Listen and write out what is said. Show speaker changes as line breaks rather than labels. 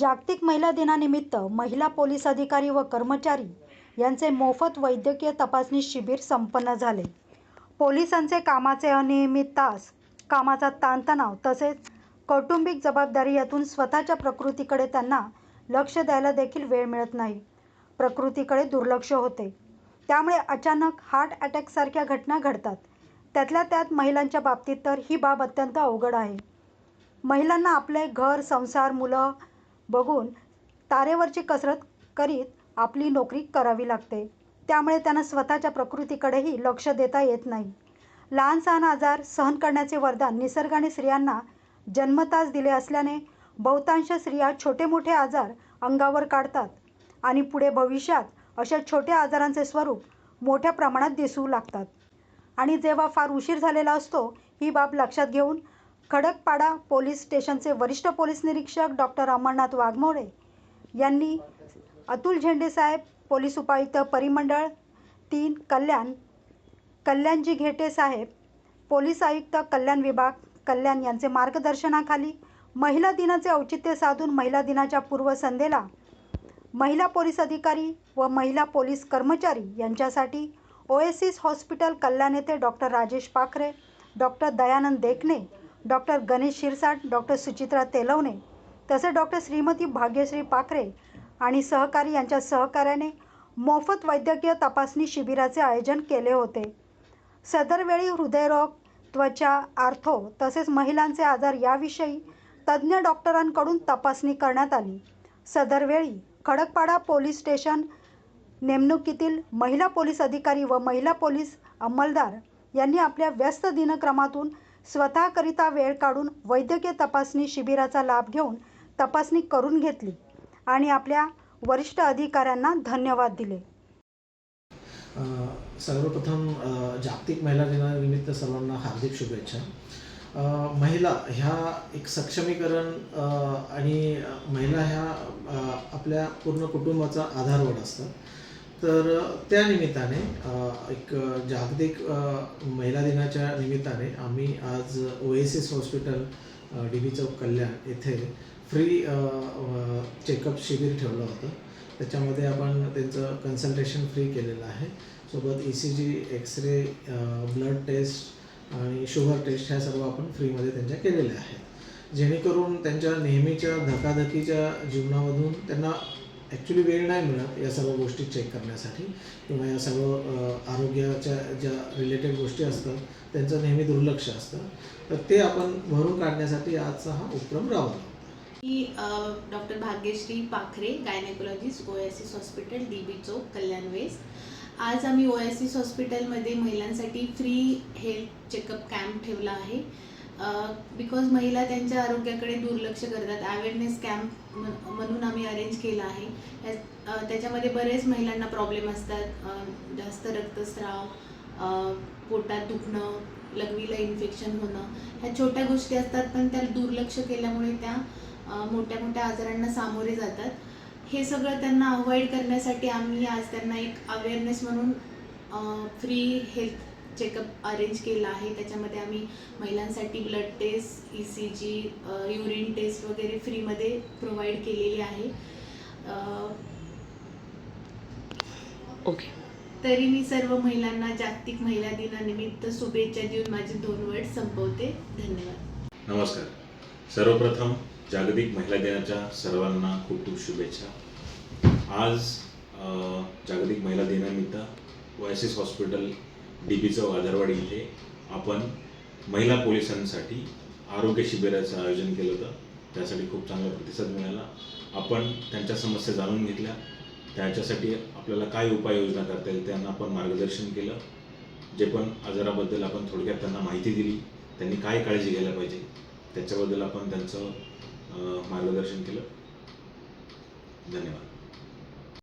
जागतिक महिला दिनानिमित्त महिला पोलीस अधिकारी व कर्मचारी यांचे मोफत वैद्यकीय तपासणी शिबिर संपन्न झाले. पोलिसांचे कामाचे अनियमित तास कामाचा ताणतणाव तसेच कौटुंबिक जबाबदारी यातून स्वतःच्या प्रकृतीकडे त्यांना लक्ष द्यायला देखील वेळ मिळत नाही. प्रकृतीकडे दुर्लक्ष होते. त्यामुळे अचानक हार्ट अटॅकसारख्या घटना घडतात. त्यातल्या त्यात महिलांच्या बाबतीत तर ही बाब अत्यंत अवघड आहे. महिलांना आपले घर संसार मुलं बघून तारेवरची कसरत करीत आपली नोकरी करावी लागते. त्यामुळे त्यांना स्वतःच्या प्रकृतीकडेही लक्ष देता येत नाही. लहान सहान आजार सहन करण्याचे वरदान निसर्गाने स्त्रियांना जन्मताच दिले असल्याने बहुतांश स्त्रिया छोटे मोठे आजार अंगावर काढतात आणि पुढे भविष्यात अशा छोट्या आजारांचे स्वरूप मोठ्या प्रमाणात दिसू लागतात. आणि जेव्हा फार उशीर झालेला असतो ही बाब लक्षात घेऊन खडकपाडा पोलीस स्टेशनचे वरिष्ठ पोलीस निरीक्षक डॉक्टर अमरनाथ वाघमोडे यांनी अतुल झेंडेसाहेब पोलीस उपायुक्त परिमंडळ तीन कल्याण कल्याणजी घेटे साहेब पोलीस आयुक्त कल्याण विभाग कल्याण यांचे मार्गदर्शनाखाली महिला दिनाचे औचित्य साधून महिला दिनाच्या पूर्वसंध्येला महिला पोलीस अधिकारी व महिला पोलीस कर्मचारी यांच्यासाठी ओएसिस हॉस्पिटल कल्याण येथे doctor Rajesh Pakhare doctor Dayanand Dekhane doctor Ganesh Shirsat doctor Suchitra Telwane तसेच डॉक्टर श्रीमती भाग्यश्री पाखरे आणि सहकारी यांच्या सहकार्याने मोफत वैद्यकीय तपासणी शिबिराचे आयोजन केले होते. सदरवेळी हृदयरोग त्वचा आर्थो तसेच महिलांचे आजार याविषयी तज्ज्ञ डॉक्टरांकडून तपासणी करण्यात आली. सदरवेळी खडकपाडा पोलीस स्टेशन नेमणुकीतील महिला पोलीस अधिकारी व महिला पोलीस अंमलदार यांनी आपल्या व्यस्त दिनक्रमातून स्वतःकरिता वेळ काढून वैद्यकीय तपासणी शिबिराचा लाभ घेऊन तपासणी करून घेतली आणि आपल्या वरिष्ठ अधिकाऱ्यांना धन्यवाद दिले.
सर्वप्रथम जागतिक महिला दिनानिमित्त सर्वांना हार्दिक शुभेच्छा. महिला ह्या एक सक्षमीकरण आणि महिला ह्या आपल्या पूर्ण कुटुंबाचा आधारवड असतात. तर त्या निमित्ताने एक जागतिक महिला दिनाच्या निमित्ताने आम्ही आज O S S hospital D B chowk Kalyan येथे फ्री चेकअप शिबिर ठेवलं होतं. त्याच्यामध्ये आपण त्यांचं कन्सल्टेशन फ्री केलेलं आहे. सोबत E C G X-ray blood test आणि शुगर टेस्ट ह्या सर्व आपण फ्रीमध्ये त्यांच्या केलेल्या आहेत. जेणेकरून त्यांच्या नेहमीच्या धकाधकीच्या जीवनामधून त्यांना ॲक्च्युली वेळ नाही मिळत या सर्व गोष्टी चेक करण्यासाठी. किंवा या सर्व आरोग्याच्या ज्या रिलेटेड गोष्टी असतात त्यांचं नेहमी दुर्लक्ष असतं. तर ते आपण भरून काढण्यासाठी आजचा हा उपक्रम राबवला
मी doctor Bhagyashree Pakhare gynaecologist O S S hospital D B chowk Kalyan west. आज आम्ही ओ एस एस हॉस्पिटलमध्ये महिलांसाठी फ्री हेल्थ चेकअप कॅम्प ठेवला आहे. बिकॉज महिला त्यांच्या आरोग्याकडे दुर्लक्ष करतात. अवेअरनेस कॅम्प म्हणून आम्ही अरेंज केला आहे. त्याच्यामध्ये बरेच महिलांना प्रॉब्लेम असतात. जास्त रक्तस्राव पोटात दुखणं लघवीला इन्फेक्शन होणं ह्या छोट्या गोष्टी असतात पण त्या दुर्लक्ष केल्यामुळे त्या मोठ्या मोठ्या आजारांना सामोरे जातात. हे सगळं त्यांना अवॉइड करण्यासाठी आम्ही आज त्यांना एक अवेअरनेस म्हणून फ्री हेल्थ चेकअप अरेंज केला आहे. त्याच्यामध्ये आम्ही महिलांसाठी blood test E C G urine test वगैरे फ्रीमध्ये प्रोव्हाइड केलेली आहे.
ओके
तरी मी सर्व महिलांना जागतिक महिला दिनानिमित्त शुभेच्छा देऊन माझे दोन वर्ड संपवते. धन्यवाद.
नमस्कार. सर्वप्रथम जागतिक महिला दिनाच्या सर्वांना खूप खूप शुभेच्छा. आज जागतिक महिला दिनानिमित्त oasis hospital D B chowk Adharwadi इथे आपण महिला पोलिसांसाठी आरोग्य शिबिराचं आयोजन केलं होतं. त्यासाठी खूप चांगला प्रतिसाद मिळाला. आपण त्यांच्या समस्या जाणून घेतल्या. त्याच्यासाठी आपल्याला काय उपाययोजना करता येईल त्यांना आपण मार्गदर्शन केलं. जे पण आजाराबद्दल आपण थोडक्यात त्यांना माहिती दिली. त्यांनी काय काळजी घ्यायला पाहिजे त्याच्याबद्दल आपण त्यांचं मार्गदर्शन केलं. धन्यवाद.